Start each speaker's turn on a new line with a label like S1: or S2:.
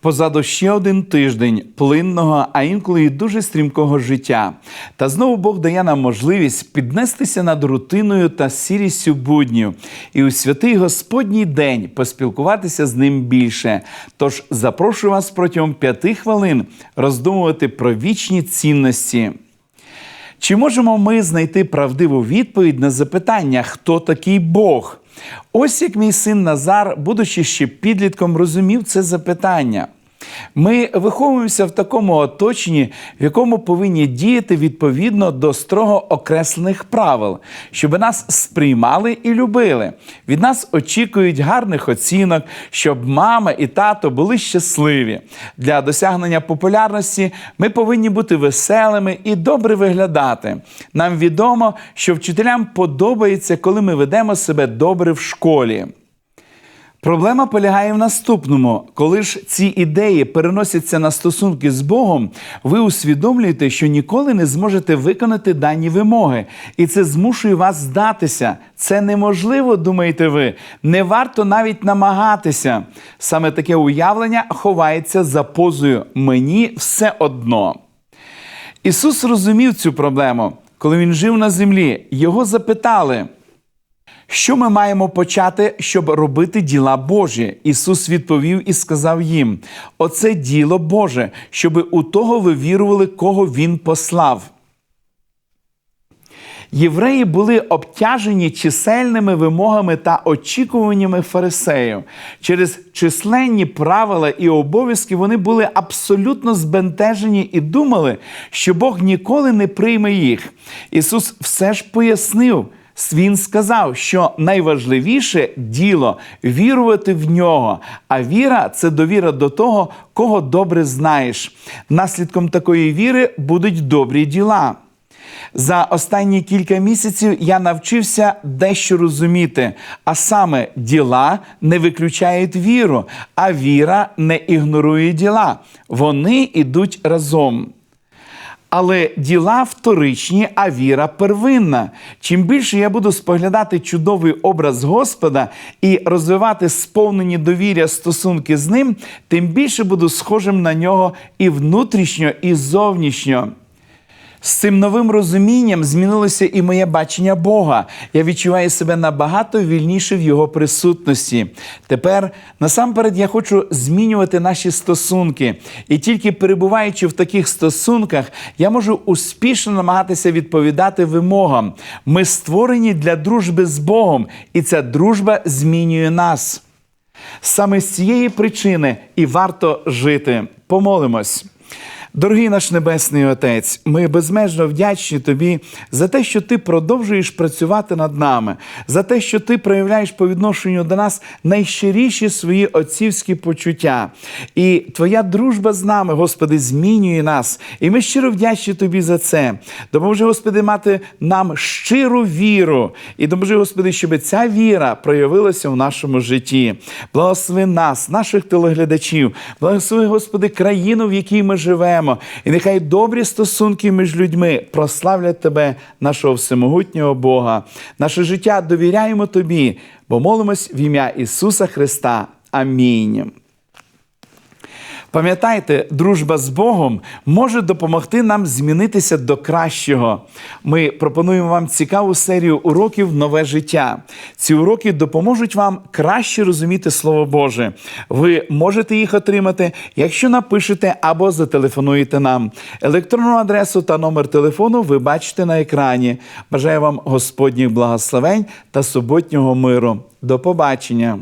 S1: Позаду ще один тиждень плинного, а інколи і дуже стрімкого життя. Та знову Бог дає нам можливість піднестися над рутиною та сірістю буднів і у святий Господній день поспілкуватися з ним більше. Тож запрошую вас протягом п'яти хвилин роздумувати про вічні цінності. Чи можемо ми знайти правдиву відповідь на запитання, хто такий Бог? Ось як мій син Назар, будучи ще підлітком, розумів це запитання. Ми виховуємося в такому оточенні, в якому повинні діяти відповідно до строго окреслених правил, щоб нас сприймали і любили. Від нас очікують гарних оцінок, щоб мама і тато були щасливі. Для досягнення популярності ми повинні бути веселими і добре виглядати. Нам відомо, що вчителям подобається, коли ми ведемо себе добре в школі. Проблема полягає в наступному: коли ж ці ідеї переносяться на стосунки з Богом, ви усвідомлюєте, що ніколи не зможете виконати дані вимоги, і це змушує вас здатися. Це неможливо, думаєте ви. Не варто навіть намагатися. Саме таке уявлення ховається за позою мені все одно. Ісус розумів цю проблему. Коли він жив на землі, його запитали. Що ми маємо почати, щоб робити діла Божі? Ісус відповів і сказав їм: Оце діло Боже, щоби у того ви вірували, кого Він послав. Євреї були обтяжені чисельними вимогами та очікуваннями фарисеїв. Через численні правила і обов'язки вони були абсолютно збентежені і думали, що Бог ніколи не прийме їх. Ісус все ж пояснив. Він сказав, що найважливіше діло вірувати в нього. А віра це довіра до того, кого добре знаєш. Наслідком такої віри будуть добрі діла. За останні кілька місяців я навчився дещо розуміти, а саме діла не виключають віру, а віра не ігнорує діла. Вони йдуть разом. Але діла вторичні, а віра первинна. Чим більше я буду споглядати чудовий образ Господа і розвивати сповнені довір'я стосунки з ним, тим більше буду схожим на нього і внутрішньо, і зовнішньо. З цим новим розумінням змінилося і моє бачення Бога. Я відчуваю себе набагато вільніше в Його присутності. Тепер насамперед я хочу змінювати наші стосунки. І тільки перебуваючи в таких стосунках, я можу успішно намагатися відповідати вимогам. Ми створені для дружби з Богом, і ця дружба змінює нас. Саме з цієї причини і варто жити. Помолимось. Дорогий наш Небесний Отець, ми безмежно вдячні Тобі за те, що Ти продовжуєш працювати над нами, за те, що Ти проявляєш по відношенню до нас найщиріші свої отцівські почуття. І Твоя дружба з нами, Господи, змінює нас. І ми щиро вдячні Тобі за це. Допоможи, Господи, мати нам щиру віру. І допоможи, Господи, щоб ця віра проявилася в нашому житті. Благослови нас, наших телеглядачів, благослови, Господи, країну, в якій ми живемо. І нехай добрі стосунки між людьми прославлять Тебе, нашого всемогутнього Бога. Наше життя довіряємо Тобі, бо молимось в ім'я Ісуса Христа. Амінь. Пам'ятайте, дружба з Богом може допомогти нам змінитися до кращого. Ми пропонуємо вам цікаву серію уроків Нове життя. Ці уроки допоможуть вам краще розуміти Слово Боже. Ви можете їх отримати, якщо напишете або зателефонуєте нам. Електронну адресу та номер телефону ви бачите на екрані. Бажаю вам Господніх благословень та суботнього миру. До побачення!